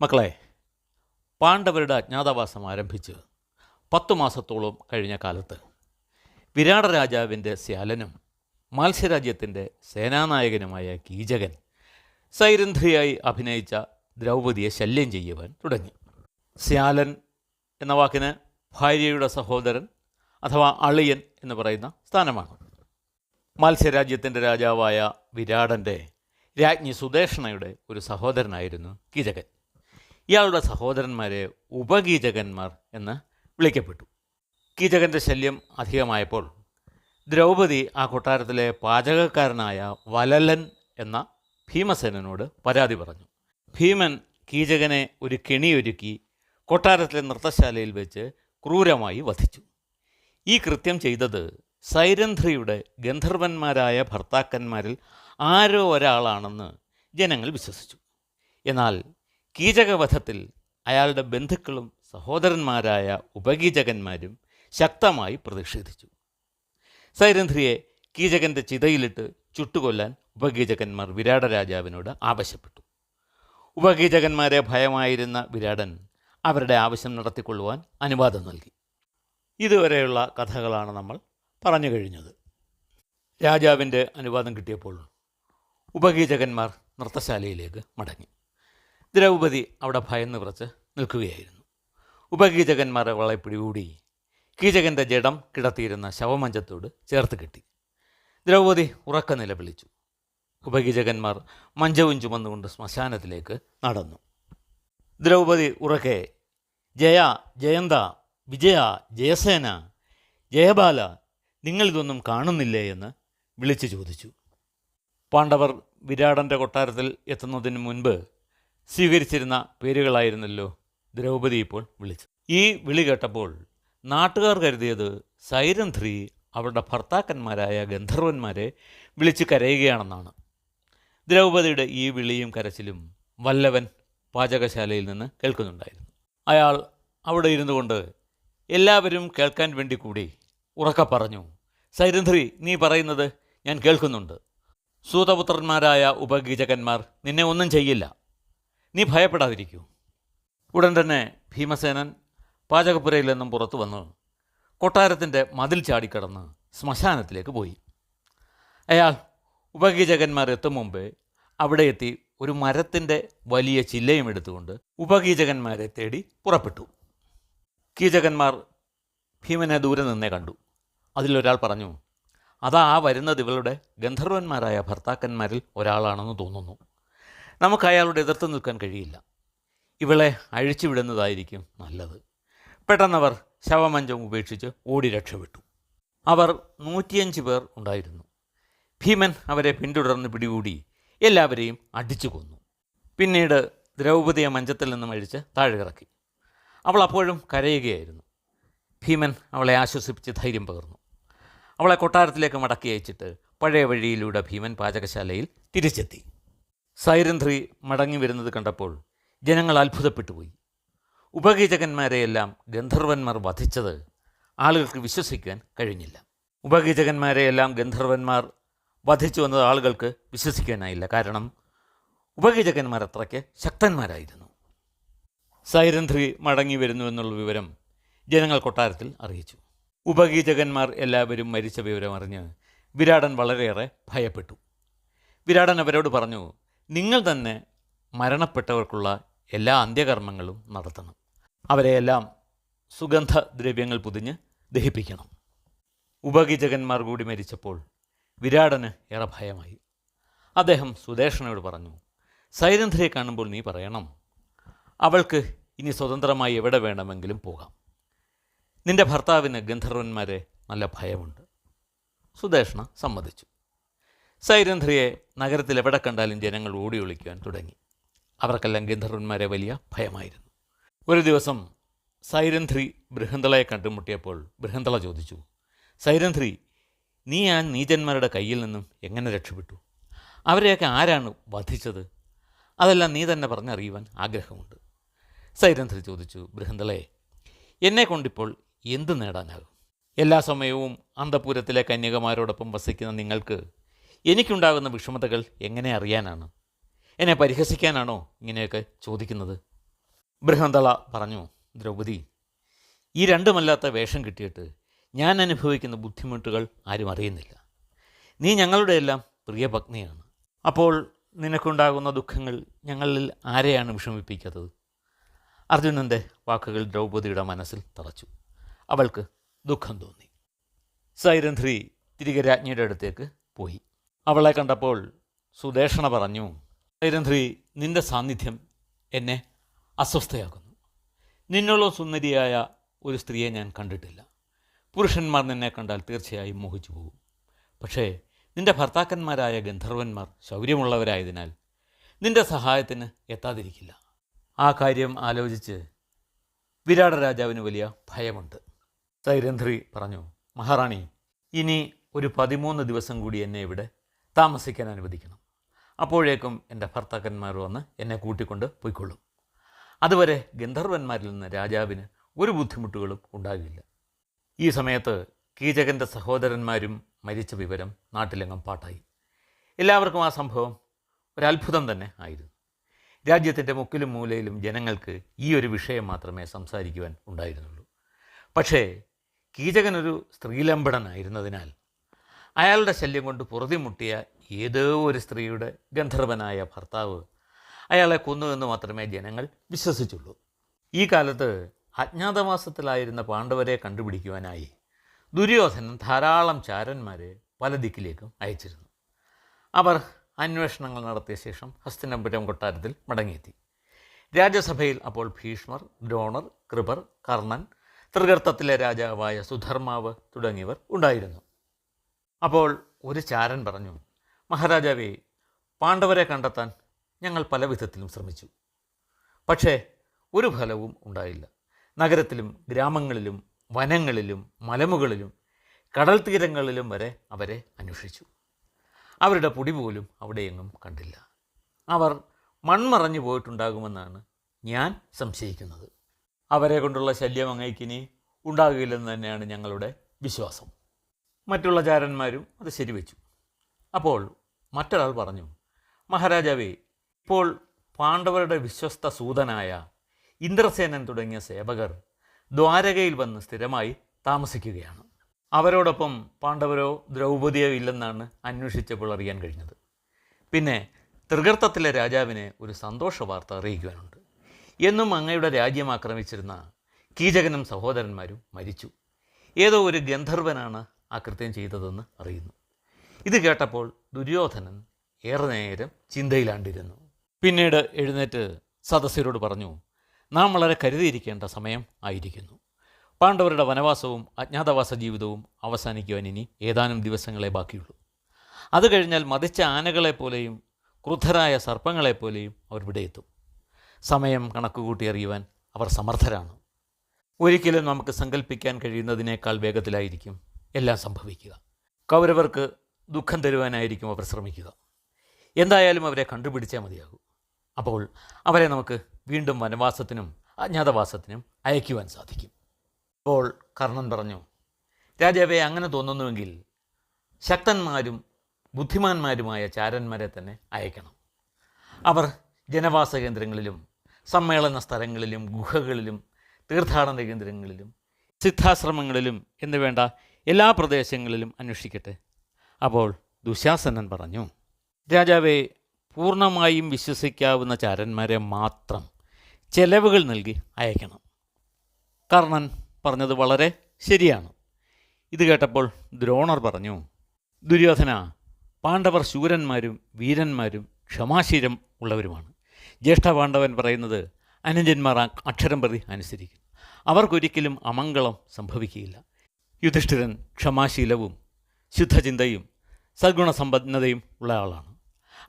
മക്കളെ പാണ്ഡവരുടെ അജ്ഞാതവാസം ആരംഭിച്ച് പത്തു മാസത്തോളം കഴിഞ്ഞ കാലത്ത് വിരാട രാജാവിന്റെ സ്യാലനും മത്സ്യരാജ്യത്തിന്റെ സേനാനായകനുമായ കീചകൻ സൈരന്ധ്രിയായി അഭിനയിച്ച ദ്രൗപതിയെ ശല്യം ചെയ്യുവാൻ തുടങ്ങി. സ്യാലൻ എന്ന വാക്കിന് ഭാര്യയുടെ സഹോദരൻ അഥവാ അളിയൻ എന്ന് പറയുന്ന സ്ഥാനമാണ്. മത്സ്യരാജ്യത്തിന്റെ രാജാവായ വിരാടന്റെ രാജ്ഞി സുദേഷണയുടെ ഒരു സഹോദരനായിരുന്നു കീചകൻ. ഇയാളുടെ സഹോദരന്മാരെ ഉപകീചകന്മാർ എന്ന് വിളിക്കപ്പെട്ടു. കീചകന്റെ ശല്യം അധികമായപ്പോൾ ദ്രൗപദി ആ കൊട്ടാരത്തിലെ പാചകക്കാരനായ വലലൻ എന്ന ഭീമസേനോട് പരാതി പറഞ്ഞു. ഭീമൻ കീചകനെ ഒരു കെണിയൊരുക്കി കൊട്ടാരത്തിലെ നൃത്തശാലയിൽ വെച്ച് ക്രൂരമായി വധിച്ചു. ഈ കൃത്യം ചെയ്തത് സൈരന്ധ്രിയുടെ ഗന്ധർവന്മാരായ ഭർത്താക്കന്മാരിൽ ആരോ ഒരാളാണെന്ന് ജനങ്ങൾ വിശ്വസിച്ചു. എന്നാൽ കീചകവധത്തിൽ അയാളുടെ ബന്ധുക്കളും സഹോദരന്മാരായ ഉപകീചകന്മാരും ശക്തമായി പ്രതിഷേധിച്ചു. സൈരന്ധ്രിയെ കീചകന്റെ ചിതയിലിട്ട് ചുട്ടുകൊല്ലാൻ ഉപകീചകന്മാർ വിരാട രാജാവിനോട് ആവശ്യപ്പെട്ടു. ഉപകീചകന്മാരെ ഭയമായിരുന്ന വിരാടൻ അവരുടെ ആവശ്യം നടത്തിക്കൊള്ളുവാൻ അനുവാദം നൽകി. ഇതുവരെയുള്ള കഥകളാണ് നമ്മൾ പറഞ്ഞു കഴിഞ്ഞത്. രാജാവിന്റെ അനുവാദം കിട്ടിയപ്പോൾ ഉപകീചകന്മാർ നൃത്തശാലയിലേക്ക് മടങ്ങി. ദ്രൗപദി അവിടെ ഭയന്ന് വിറച്ച് നിൽക്കുകയായിരുന്നു. ഉപകീചകന്മാരെ അവളെ പിടികൂടി കീചകന്റെ ജഡം കിടത്തിയിരുന്ന ശവമഞ്ചത്തോട് ചേർത്ത് കെട്ടി. ദ്രൗപതി ഉറക്ക നിലവിളിച്ചു. ഉപകീചകന്മാർ മഞ്ചവും ചുമന്നുകൊണ്ട് ശ്മശാനത്തിലേക്ക് നടന്നു. ദ്രൗപതി ഉറക്കെ ജയ ജയന്ത വിജയ ജയസേന ജയബാല നിങ്ങളിതൊന്നും കാണുന്നില്ലേ? എന്ന് വിളിച്ചു ചോദിച്ചു. പാണ്ഡവർ വിരാടന്റെ കൊട്ടാരത്തിൽ എത്തുന്നതിന് മുൻപ് സ്വീകരിച്ചിരുന്ന പേരുകളായിരുന്നല്ലോ. ദ്രൗപദി ഇപ്പോൾ വിളിച്ചു ഈ വിളി കേട്ടപ്പോൾ നാട്ടുകാർ കരുതിയത് സൈരന്ധ്രി അവരുടെ ഭർത്താക്കന്മാരായ ഗന്ധർവന്മാരെ വിളിച്ച് കരയുകയാണെന്നാണ്. ദ്രൗപദിയുടെ ഈ വിളിയും കരച്ചിലും വല്ലവൻ പാചകശാലയിൽ നിന്ന് കേൾക്കുന്നുണ്ടായിരുന്നു. അയാൾ അവിടെ ഇരുന്നു കൊണ്ട് എല്ലാവരും കേൾക്കാൻ വേണ്ടി കൂടി ഉറക്കെ പറഞ്ഞു സൈരന്ധ്രി നീ പറയുന്നത് ഞാൻ കേൾക്കുന്നുണ്ട്. സൂതപുത്രന്മാരായ ഉപഗീചകന്മാർ നിന്നെ ഒന്നും ചെയ്യില്ല. നീ ഭയപ്പെടാതിരിക്കൂ. ഉടൻ തന്നെ ഭീമസേനൻ പാചകപ്പുരയിൽ നിന്നും പുറത്തു വന്ന് കൊട്ടാരത്തിന്റെ മതിൽ ചാടിക്കടന്ന് ശ്മശാനത്തിലേക്ക് പോയി. അയാൾ ഉപകീചകന്മാർ എത്തും മുമ്പേ അവിടെ എത്തി ഒരു മരത്തിന്റെ വലിയ ചില്ലയും എടുത്തുകൊണ്ട് ഉപകീചകന്മാരെ തേടി പുറപ്പെട്ടു. കീചകന്മാർ ഭീമനെ ദൂരെ നിന്നേ കണ്ടു. അതിലൊരാൾ പറഞ്ഞു അതാ ആ വരുന്നത് ഇവളുടെ ഗന്ധർവന്മാരായ ഭർത്താക്കന്മാരിൽ ഒരാളാണെന്ന് തോന്നുന്നു. നമുക്ക് അയാളോട് എതിർത്ത് നിൽക്കാൻ കഴിയില്ല. ഇവളെ അഴിച്ചുവിടുന്നതായിരിക്കും നല്ലത്. പെട്ടെന്നവർ ശവമഞ്ചം ഉപേക്ഷിച്ച് ഓടി രക്ഷപ്പെട്ടു. അവർ നൂറ്റിയഞ്ച് പേർ ഉണ്ടായിരുന്നു. ഭീമൻ അവരെ പിന്തുടർന്ന് പിടികൂടി എല്ലാവരെയും അടിച്ചു കൊന്നു. പിന്നീട് ദ്രൗപതിയെ മഞ്ചത്തിൽ നിന്നും അഴിച്ച് താഴെ ഇറക്കി അവൾ അപ്പോഴും കരയുകയായിരുന്നു. ഭീമൻ അവളെ ആശ്വസിപ്പിച്ച് ധൈര്യം പകർന്നു. അവളെ കൊട്ടാരത്തിലേക്ക് മടക്കി അയച്ചിട്ട് പഴയ വഴിയിലൂടെ ഭീമൻ പാചകശാലയിൽ തിരിച്ചെത്തി. സൈരന്ധ്രി മടങ്ങി വരുന്നത് കണ്ടപ്പോൾ ജനങ്ങൾ അത്ഭുതപ്പെട്ടുപോയി. ഉപകീചകന്മാരെയെല്ലാം ഗന്ധർവന്മാർ വധിച്ചത് ആളുകൾക്ക് വിശ്വസിക്കാൻ കഴിഞ്ഞില്ല. ഉപകീചകന്മാരെയെല്ലാം ഗന്ധർവന്മാർ വധിച്ചു വന്നത് ആളുകൾക്ക് വിശ്വസിക്കാനായില്ല. കാരണം ഉപകീചകന്മാർ അത്രയ്ക്ക് ശക്തന്മാരായിരുന്നു. സൈരന്ധ്രി മടങ്ങി വരുന്നു എന്നുള്ള വിവരം ജനങ്ങൾ കൊട്ടാരത്തിൽ അറിയിച്ചു. ഉപകീചകന്മാർ എല്ലാവരും മരിച്ച വിവരം അറിഞ്ഞ് വിരാടൻ വളരെയേറെ ഭയപ്പെട്ടു. വിരാടൻ അവരോട് പറഞ്ഞു നിങ്ങൾ തന്നെ മരണപ്പെട്ടവർക്കുള്ള എല്ലാ അന്ത്യകർമ്മങ്ങളും നടത്തണം. അവരെയെല്ലാം സുഗന്ധദ്രവ്യങ്ങൾ പുതിഞ്ഞ് ദഹിപ്പിക്കണം. ഉപകിചകന്മാർ കൂടി മരിച്ചപ്പോൾ വിരാടന് ഏറെ ഭയമായി. അദ്ദേഹം സുദേഷനോട് പറഞ്ഞു സൈരന്ധ്രയെ കാണുമ്പോൾ നീ പറയണം അവൾക്ക് ഇനി സ്വതന്ത്രമായി എവിടെ വേണമെങ്കിലും പോകാം. നിന്റെ ഭർത്താവിന് ഗന്ധർവന്മാരെ നല്ല ഭയമുണ്ട്. സുദേഷ്ണ സമ്മതിച്ചു. സൈരന്ധ്രയെ നഗരത്തിൽ എവിടെ കണ്ടാലും ജനങ്ങൾ ഓടി ഒളിക്കുവാൻ തുടങ്ങി. അവർക്കെല്ലാം ഗന്ധർവന്മാരെ വലിയ ഭയമായിരുന്നു. ഒരു ദിവസം സൈരന്ധ്രി ബൃഹന്തളയെ കണ്ടുമുട്ടിയപ്പോൾ ബൃഹന്തള ചോദിച്ചു സൈരന്ധ്രി നീ ആ നീചന്മാരുടെ കയ്യിൽ നിന്നും എങ്ങനെ രക്ഷപ്പെട്ടു? അവരെയൊക്കെ ആരാണ് വധിച്ചത്? അതെല്ലാം നീ തന്നെ പറഞ്ഞറിയുവാൻ ആഗ്രഹമുണ്ട്. സൈരന്ധ്രി ചോദിച്ചു ബൃഹന്തളയെ എന്നെ കൊണ്ടിപ്പോൾ എന്ത് നേടാനാകും? എല്ലാ സമയവും അന്തപുരത്തിലെ കന്യകമാരോടൊപ്പം വസിക്കുന്ന നിങ്ങൾക്ക് എനിക്കുണ്ടാകുന്ന വിഷമതകൾ എങ്ങനെ അറിയാനാണ്? എന്നെ പരിഹസിക്കാനാണോ ഇങ്ങനെയൊക്കെ ചോദിക്കുന്നത്? ബൃഹന്തള പറഞ്ഞു ദ്രൗപദി ഈ രണ്ടുമല്ലാത്ത വേഷം കിട്ടിയിട്ട് ഞാൻ അനുഭവിക്കുന്ന ബുദ്ധിമുട്ടുകൾ ആരും അറിയുന്നില്ല. നീ ഞങ്ങളുടെ എല്ലാം പ്രിയ പത്നിയാണ്. അപ്പോൾ നിനക്കുണ്ടാകുന്ന ദുഃഖങ്ങൾ ഞങ്ങളിൽ ആരെയാണ് വിഷമിപ്പിക്കാത്തത്? അർജുനന്റെ വാക്കുകൾ ദ്രൗപദിയുടെ മനസ്സിൽ തറച്ചു അവൾക്ക് ദുഃഖം തോന്നി. സൈരന്ധ്രി തിരികെ രാജ്ഞിയുടെ അടുത്തേക്ക് പോയി. അവളെ കണ്ടപ്പോൾ സുദേഷണ പറഞ്ഞു സൈരന്ധ്രി നിന്റെ സാന്നിധ്യം എന്നെ അസ്വസ്ഥയാക്കുന്നു. നിന്നുള്ള സുന്ദരിയായ ഒരു സ്ത്രീയെ ഞാൻ കണ്ടിട്ടില്ല. പുരുഷന്മാർ നിന്നെ കണ്ടാൽ തീർച്ചയായും മോഹിച്ചു പോകും. പക്ഷേ നിന്റെ ഭർത്താക്കന്മാരായ ഗന്ധർവന്മാർ ശൗര്യമുള്ളവരായതിനാൽ നിന്റെ സഹായത്തിന് എത്താതിരിക്കില്ല. ആ കാര്യം ആലോചിച്ച് വിരാട രാജാവിന് വലിയ ഭയമുണ്ട്. സൈരന്ധ്രി പറഞ്ഞു മഹാറാണി ഇനി ഒരു പതിമൂന്ന് ദിവസം കൂടി എന്നെ ഇവിടെ താമസിക്കാൻ അനുവദിക്കണം അപ്പോഴേക്കും എന്റെ ഭർത്താക്കന്മാർ വന്ന് എന്നെ കൂട്ടിക്കൊണ്ട് പോയിക്കൊള്ളും. അതുവരെ ഗന്ധർവന്മാരിൽ നിന്ന് രാജാവിന് ഒരു ബുദ്ധിമുട്ടുകളും ഉണ്ടാകില്ല. ഈ സമയത്ത് കീചകന്റെ സഹോദരന്മാരും മരിച്ച വിവരം നാട്ടിലെങ്ങും പാട്ടായി. എല്ലാവർക്കും ആ സംഭവം ഒരത്ഭുതം തന്നെ ആയിരുന്നു. രാജ്യത്തിന്റെ മുക്കിലും മൂലയിലും ജനങ്ങൾക്ക് ഈ ഒരു വിഷയം മാത്രമേ സംസാരിക്കുവാൻ ഉണ്ടായിരുന്നുള്ളൂ. പക്ഷേ കീചകനൊരു സ്ത്രീലമ്പടനായിരുന്നതിനാൽ അയാളുടെ ശല്യം കൊണ്ട് പൊറുതിമുട്ടിയ ഏതോ ഒരു സ്ത്രീയുടെ ഗന്ധർവനായ ഭർത്താവ് അയാളെ കൊന്നു എന്ന് മാത്രമേ ജനങ്ങൾ വിശ്വസിച്ചുള്ളൂ. ഈ കാലത്ത് അജ്ഞാതവാസത്തിലായിരുന്ന പാണ്ഡവരെ കണ്ടുപിടിക്കുവാനായി ദുര്യോധനൻ ധാരാളം ചാരന്മാരെ പല ദിക്കിലേക്കും അയച്ചിരുന്നു. അവർ അന്വേഷണങ്ങൾ നടത്തിയ ശേഷം ഹസ്തിനപുരം കൊട്ടാരത്തിൽ മടങ്ങിയെത്തി. രാജ്യസഭയിൽ അപ്പോൾ ഭീഷ്മർ ദ്രോണർ കൃപർ കർണൻ തൃകർത്തത്തിലെ രാജാവായ സുധർമാവ് തുടങ്ങിയവർ ഉണ്ടായിരുന്നു. അപ്പോൾ ഒരു ചാരൻ പറഞ്ഞു മഹാരാജാവേ പാണ്ഡവരെ കണ്ടെത്താൻ ഞങ്ങൾ പല വിധത്തിലും ശ്രമിച്ചു. പക്ഷേ ഒരു ഫലവും ഉണ്ടായില്ല. നഗരത്തിലും ഗ്രാമങ്ങളിലും വനങ്ങളിലും മലമുകളിലും കടൽ തീരങ്ങളിലും വരെ അവരെ അന്വേഷിച്ചു. അവരുടെ പൊടി പോലും അവിടെയെങ്ങും കണ്ടില്ല. അവർ മൺമറഞ്ഞു പോയിട്ടുണ്ടാകുമെന്നാണ് ഞാൻ സംശയിക്കുന്നത്. അവരെ കൊണ്ടുള്ള ശല്യം അങ്ങേക്കിനി ഉണ്ടാകില്ലെന്ന് തന്നെയാണ് ഞങ്ങളുടെ വിശ്വാസം. മറ്റുള്ള ചാരന്മാരും അത് ശരിവെച്ചു. അപ്പോൾ മറ്റൊരാൾ പറഞ്ഞു മഹാരാജാവേ ഇപ്പോൾ പാണ്ഡവരുടെ വിശ്വസ്ത സൂതനായ ഇന്ദ്രസേനൻ തുടങ്ങിയ സേവകർ ദ്വാരകയിൽ വന്ന് സ്ഥിരമായി താമസിക്കുകയാണ്. അവരോടൊപ്പം പാണ്ഡവരോ ദ്രൗപതിയോ ഇല്ലെന്നാണ് അന്വേഷിച്ചപ്പോൾ അറിയാൻ കഴിഞ്ഞത്. പിന്നെ തൃഗർത്തത്തിലെ രാജാവിനെ ഒരു സന്തോഷ വാർത്ത അറിയിക്കുവാനുണ്ട്. എന്നും അങ്ങയുടെ രാജ്യം ആക്രമിച്ചിരുന്ന കീചകനും സഹോദരന്മാരും മരിച്ചു. ഏതോ ഒരു ഗന്ധർവനാണ് ആ കൃത്യം ചെയ്തതെന്ന് അറിയുന്നു. ഇത് കേട്ടപ്പോൾ ദുര്യോധനൻ ഏറെ നേരം ചിന്തയിലാണ്ടിരുന്നു. പിന്നീട് എഴുന്നേറ്റ് സദസ്യരോട് പറഞ്ഞു നാം വളരെ കരുതിയിരിക്കേണ്ട സമയം ആയിരിക്കുന്നു. പാണ്ഡവരുടെ വനവാസവും അജ്ഞാതവാസ ജീവിതവും അവസാനിക്കുവാൻ ഇനി ഏതാനും ദിവസങ്ങളെ ബാക്കിയുള്ളൂ. അത് കഴിഞ്ഞാൽ മതിച്ച ആനകളെപ്പോലെയും ക്രുദ്ധരായ സർപ്പങ്ങളെപ്പോലെയും അവർ ഇവിടെ എത്തും. സമയം കണക്കുകൂട്ടി അറിയുവാൻ അവർ സമർത്ഥരാണ്. ഒരിക്കലും നമുക്ക് സങ്കല്പിക്കാൻ കഴിയുന്നതിനേക്കാൾ വേഗത്തിലായിരിക്കും എല്ലാം സംഭവിക്കുക. കൗരവർക്ക് ദുഃഖം തരുവാനായിരിക്കും അവർ ശ്രമിക്കുക. എന്തായാലും അവരെ കണ്ടുപിടിച്ചേ മതിയാകൂ. അപ്പോൾ അവരെ നമുക്ക് വീണ്ടും വനവാസത്തിനും അജ്ഞാതവാസത്തിനും അയക്കുവാൻ സാധിക്കും. അപ്പോൾ കർണൻ പറഞ്ഞു രാജാവെ അങ്ങനെ തോന്നുന്നുവെങ്കിൽ ശക്തന്മാരും ബുദ്ധിമാന്മാരുമായ ചാരന്മാരെ തന്നെ അയക്കണം. അവർ ജനവാസ കേന്ദ്രങ്ങളിലും സമ്മേളന സ്ഥലങ്ങളിലും ഗുഹകളിലും തീർത്ഥാടന കേന്ദ്രങ്ങളിലും സിദ്ധാശ്രമങ്ങളിലും എന്ന് വേണ്ട എല്ലാ പ്രദേശങ്ങളിലും അന്വേഷിക്കട്ടെ. അപ്പോൾ ദുശാസനൻ പറഞ്ഞു രാജാവെ പൂർണമായും വിശ്വസിക്കാവുന്ന ചാരന്മാരെ മാത്രം ചെലവുകൾ നൽകി അയക്കണം. കർണൻ പറഞ്ഞത് വളരെ ശരിയാണ്. ഇത് കേട്ടപ്പോൾ ദ്രോണർ പറഞ്ഞു ദുര്യോധന പാണ്ഡവർ ശൂരന്മാരും വീരന്മാരും ക്ഷമാശീലം ഉള്ളവരുമാണ്. ജ്യേഷ്ഠ പാണ്ഡവൻ പറയുന്നത് അനുജന്മാർ അക്ഷരം പ്രതി അനുസരിക്കും. അവർക്കൊരിക്കലും അമംഗളം സംഭവിക്കുകയില്ല. യുധിഷ്ഠിരൻ ക്ഷമാശീലവും ശുദ്ധചിന്തയും സദ്ഗുണസമ്പന്നതയും ഉള്ള ആളാണ്.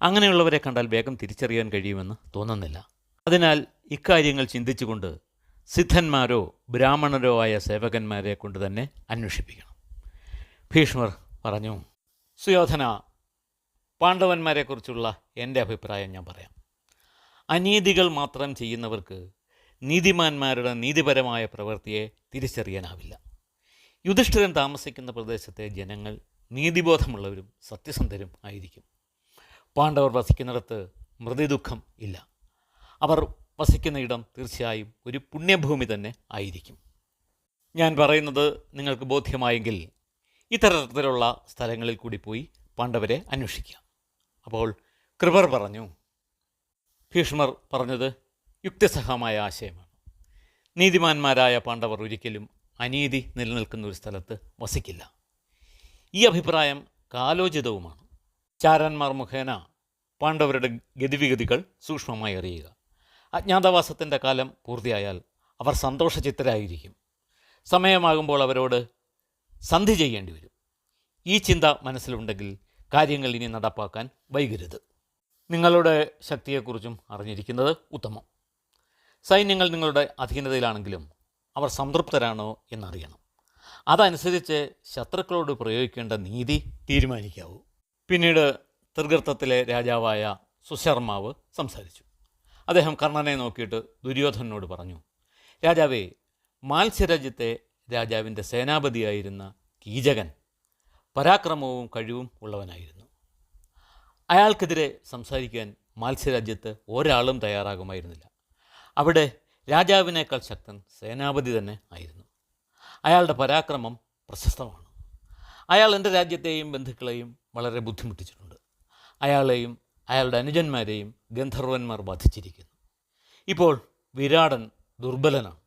അങ്ങനെയുള്ളവരെ കണ്ടാൽ വേഗം തിരിച്ചറിയാൻ കഴിയുമെന്ന് തോന്നുന്നില്ല. അതിനാൽ ഇക്കാര്യങ്ങൾ ചിന്തിച്ചുകൊണ്ട് സിദ്ധന്മാരോ ബ്രാഹ്മണരോ ആയ സേവകന്മാരെ കൊണ്ട് തന്നെ അന്വേഷിപ്പിക്കണം. ഭീഷ്മർ പറഞ്ഞു സുയോധന പാണ്ഡവന്മാരെക്കുറിച്ചുള്ള എന്റെ അഭിപ്രായം ഞാൻ പറയാം. അനീതികൾ മാത്രം ചെയ്യുന്നവർക്ക് നീതിമാന്മാരുടെ നീതിപരമായ പ്രവൃത്തിയെ തിരിച്ചറിയാനാവില്ല. യുധിഷ്ഠിരൻ താമസിക്കുന്ന പ്രദേശത്തെ ജനങ്ങൾ നീതിബോധമുള്ളവരും സത്യസന്ധരും ആയിരിക്കും. പാണ്ഡവർ വസിക്കുന്നിടത്ത് മൃതിദുഃഖം ഇല്ല. അവർ വസിക്കുന്ന ഇടം തീർച്ചയായും ഒരു പുണ്യഭൂമി തന്നെ ആയിരിക്കും. ഞാൻ പറയുന്നത് നിങ്ങൾക്ക് ബോധ്യമായെങ്കിൽ ഇത്തരത്തിലുള്ള സ്ഥലങ്ങളിൽ കൂടി പോയി പാണ്ഡവരെ അന്വേഷിക്കാം. അപ്പോൾ കൃപർ പറഞ്ഞു ഭീഷ്മർ പറഞ്ഞത് യുക്തിസഹമായ ആശയമാണ്. നീതിമാന്മാരായ പാണ്ഡവർ ഒരിക്കലും അനീതി നിലനിൽക്കുന്ന ഒരു സ്ഥലത്ത് വസിക്കില്ല. ഈ അഭിപ്രായം കാലോചിതവുമാണ്. ചാരന്മാർ മുഖേന പാണ്ഡവരുടെ ഗതിവിഗതികൾ സൂക്ഷ്മമായി അറിയുക. അജ്ഞാതവാസത്തിന്റെ കാലം പൂർത്തിയായാൽ അവർ സന്തോഷചിത്തരായിരിക്കും. സമയമാകുമ്പോൾ അവരോട് സന്ധി ചെയ്യേണ്ടി വരും. ഈ ചിന്ത മനസ്സിലുണ്ടെങ്കിൽ കാര്യങ്ങൾ ഇനി നടപ്പാക്കാൻ വൈകരുത്. നിങ്ങളുടെ ശക്തിയെക്കുറിച്ചും അറിഞ്ഞിരിക്കുന്നത് ഉത്തമം. സൈന്യങ്ങൾ നിങ്ങളുടെ അധീനതയിലാണെങ്കിലും അവർ സംതൃപ്തരാണോ എന്നറിയണം. അതനുസരിച്ച് ശത്രുക്കളോട് പ്രയോഗിക്കേണ്ട നീതി തീരുമാനിക്കാവൂ. പിന്നീട് തൃഗർത്തത്തിലെ രാജാവായ സുശർമാവ് സംസാരിച്ചു. അദ്ദേഹം കർണനെ നോക്കിയിട്ട് ദുര്യോധനോട് പറഞ്ഞു രാജാവേ മാത്സ്യരാജ്യത്തെ രാജാവിന്റെ സേനാപതിയായിരുന്ന കീചകൻ പരാക്രമവും കഴിവും ഉള്ളവനായിരുന്നു. അയാൾക്കെതിരെ സംസാരിക്കാൻ മാത്സ്യരാജ്യത്ത് ഒരാളും തയ്യാറാകുമായിരുന്നില്ല. അവിടെ രാജാവിനേക്കാൾ ശക്തൻ സേനാപതി തന്നെ ആയിരുന്നു. അയാളുടെ പരാക്രമം പ്രശസ്തമാണ്. അയാൾ എന്റെ രാജ്യത്തെയും ബന്ധുക്കളെയും വളരെ ബുദ്ധിമുട്ടിച്ചിട്ടുണ്ട്. അയാളെയും അയാളുടെ അനുജന്മാരെയും ഗന്ധർവന്മാർ വധിച്ചിരിക്കുന്നു. ഇപ്പോൾ വിരാടൻ ദുർബലനാണ്.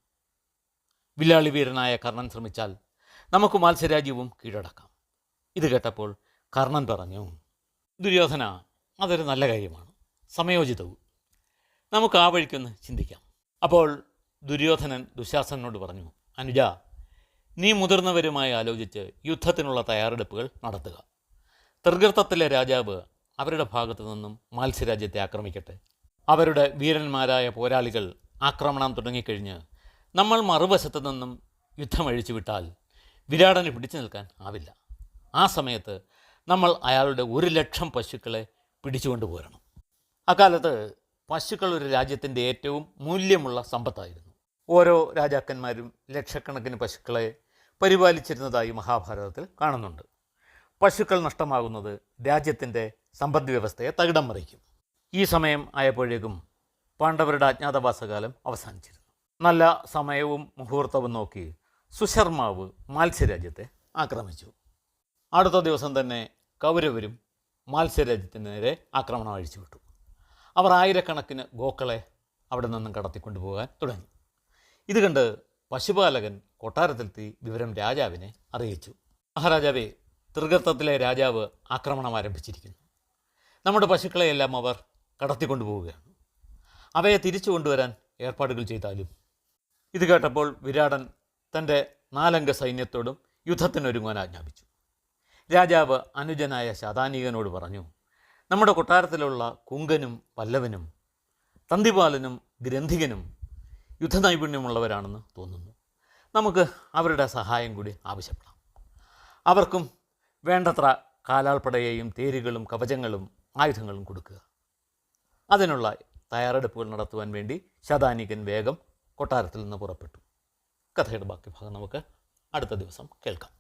വില്ലാളി വീരനായ കർണൻ ശ്രമിച്ചാൽ നമുക്ക് മത്സ്യരാജ്യവും കീഴടക്കാം. ഇത് കേട്ടപ്പോൾ കർണൻ പറഞ്ഞു ദുര്യോധന അതൊരു നല്ല കാര്യമാണ്. സമയോചിതവും. നമുക്ക് ആ വഴിക്കൊന്ന് ചിന്തിക്കാം. അപ്പോൾ ദുര്യോധനൻ ദുശാസനോട് പറഞ്ഞു അനുജ നീ മുതിർന്നവരുമായി ആലോചിച്ച് യുദ്ധത്തിനുള്ള തയ്യാറെടുപ്പുകൾ നടത്തുക. തൃഗർത്തത്തിലെ രാജാവ് അവരുടെ ഭാഗത്തു നിന്നും മത്സ്യരാജ്യത്തെ ആക്രമിക്കട്ടെ. അവരുടെ വീരന്മാരായ പോരാളികൾ ആക്രമണം തുടങ്ങിക്കഴിഞ്ഞ് നമ്മൾ മറുവശത്തു നിന്നും യുദ്ധം അഴിച്ചു വിട്ടാൽ വിരാടനെ പിടിച്ചു നിൽക്കാൻ ആവില്ല. ആ സമയത്ത് നമ്മൾ അയാളുടെ ഒരു ലക്ഷം പശുക്കളെ പിടിച്ചുകൊണ്ട് പോരണം അക്കാലത്ത് പശുക്കൾ ഒരു രാജ്യത്തിന്റെ ഏറ്റവും മൂല്യമുള്ള സമ്പത്തായിരുന്നു. ഓരോ രാജാക്കന്മാരും ലക്ഷക്കണക്കിന് പശുക്കളെ പരിപാലിച്ചിരുന്നതായി മഹാഭാരതത്തിൽ കാണുന്നുണ്ട്. പശുക്കൾ നഷ്ടമാകുന്നത് രാജ്യത്തിന്റെ സമ്പദ് വ്യവസ്ഥയെ തകിടം മറിക്കും. ഈ സമയം ആയപ്പോഴേക്കും പാണ്ഡവരുടെ അജ്ഞാതവാസകാലം അവസാനിച്ചിരുന്നു. നല്ല സമയവും മുഹൂർത്തവും നോക്കി സുശർമാവ് മാത്സ്യരാജ്യത്തെ ആക്രമിച്ചു. അടുത്ത ദിവസം തന്നെ കൗരവരും മാത്സ്യരാജ്യത്തിന് നേരെ ആക്രമണം അഴിച്ചുവിട്ടു. അവർ ആയിരക്കണക്കിന് ഗോക്കളെ അവിടെ നിന്നും കടത്തിക്കൊണ്ടുപോകാൻ തുടങ്ങി. ഇത് കണ്ട് പശുപാലകൻ കൊട്ടാരത്തിലെത്തി വിവരം രാജാവിനെ അറിയിച്ചു. മഹാരാജാവേ തൃഗർത്തത്തിലെ രാജാവ് ആക്രമണം ആരംഭിച്ചിരിക്കുന്നു. നമ്മുടെ പശുക്കളെയെല്ലാം അവർ കടത്തിക്കൊണ്ടുപോവുകയാണ്. അവയെ തിരിച്ചു കൊണ്ടുവരാൻ ഏർപ്പാടുകൾ ചെയ്താലും? ഇത് കേട്ടപ്പോൾ വിരാടൻ തന്റെ നാലംഗ സൈന്യത്തോടും യുദ്ധത്തിനൊരുങ്ങുവാൻ ആജ്ഞാപിച്ചു. രാജാവ് അനുജനായ ശതാനീകനോട് പറഞ്ഞു നമ്മുടെ കൊട്ടാരത്തിലുള്ള കുങ്കനും പല്ലവനും തന്തിപാലനും ഗ്രന്ഥികനും യുദ്ധനൈപുണ്യമുള്ളവരാണെന്ന് തോന്നുന്നു. നമുക്ക് അവരുടെ സഹായം കൂടി ആവശ്യപ്പെടാം. അവർക്കും വേണ്ടത്ര കാലാൾപ്പടയെയും തേരുകളും കവചങ്ങളും ആയുധങ്ങളും കൊടുക്കുക. അതിനുള്ള തയ്യാറെടുപ്പുകൾ നടത്തുവാൻ വേണ്ടി ശതാനികൻ വേഗം കൊട്ടാരത്തിൽ നിന്ന് പുറപ്പെട്ടു. കഥയുടെ ബാക്കി ഭാഗം നമുക്ക് അടുത്ത ദിവസം കേൾക്കാം.